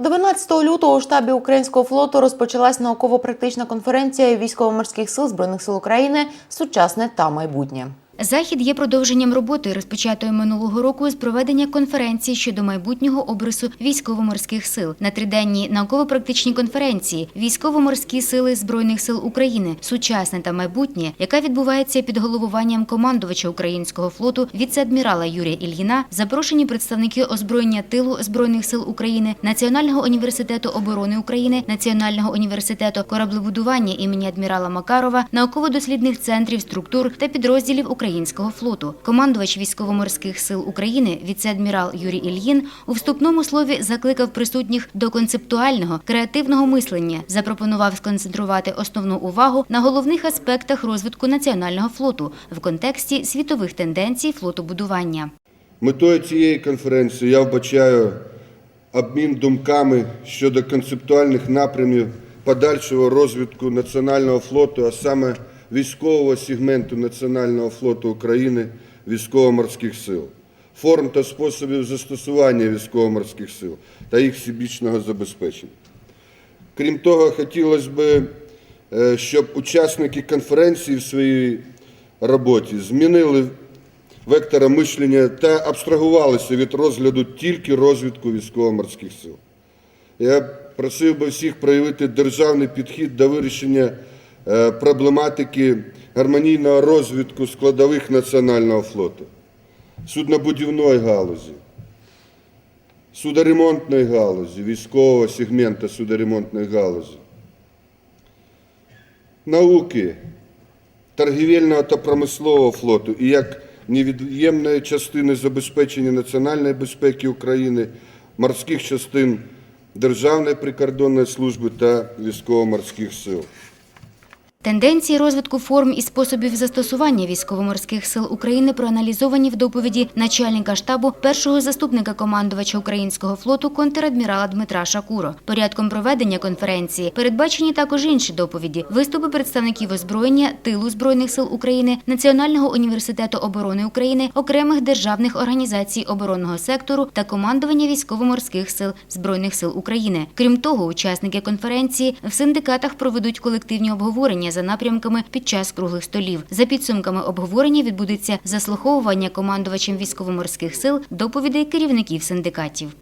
12 лютого у штабі українського флоту розпочалась науково-практична конференція військово-морських сил збройних сил України Сучасне та майбутнє. Захід є продовженням роботи, розпочатої минулого року з проведення конференції щодо майбутнього обрису військово-морських сил. На триденній науково-практичній конференції Військово-морські сили збройних сил України сучасне та майбутнє, яка відбувається під головуванням командувача українського флоту віце-адмірала Юрія Ільїна, запрошені представники озброєння тилу збройних сил України, Національного університету оборони України, Національного університету кораблебудування імені адмірала Макарова, науково-дослідних центрів, структур та підрозділів українського флоту. Командувач військово-морських сил України, віце-адмірал Юрій Ільїн, у вступному слові закликав присутніх до концептуального креативного мислення, запропонував сконцентрувати основну увагу на головних аспектах розвитку національного флоту в контексті світових тенденцій флотобудування. Метою цієї конференції я вбачаю обмін думками щодо концептуальних напрямів подальшого розвитку національного флоту, а саме військового сегменту Національного флоту України військово-морських сил, форм та способів застосування військово-морських сил та їх всебічного забезпечення. Крім того, хотілося б, е, щоб учасники конференції в своїй роботі змінили вектора мишлення та абстрагувалися від розгляду тільки розвитку військово-морських сил. Я просив би всіх проявити державний підхід до вирішення проблематики гармонійного розвитку складових національного флоту, суднобудівної галузі, судоремонтної галузі, військового сегмента судоремонтної галузі, науки, торгівельного та промислового флоту і як невід'ємної частини забезпечення національної безпеки України, морських частин Державної прикордонної служби та військово-морських сил. Тенденції розвитку форм і способів застосування військово-морських сил України проаналізовані в доповіді начальника штабу першого заступника командувача українського флоту контрадмірала Дмитра Шакуро. Порядком проведення конференції передбачені також інші доповіді: виступи представників озброєння, тилу збройних сил України, Національного університету оборони України, окремих державних організацій оборонного сектору та командування військово-морських сил збройних сил України. Крім того, учасники конференції в синдикатах проведуть колективні обговорення за напрямками під час круглих столів. За підсумками обговорення відбудеться заслуховування командувачем військово-морських сил доповідей керівників синдикатів.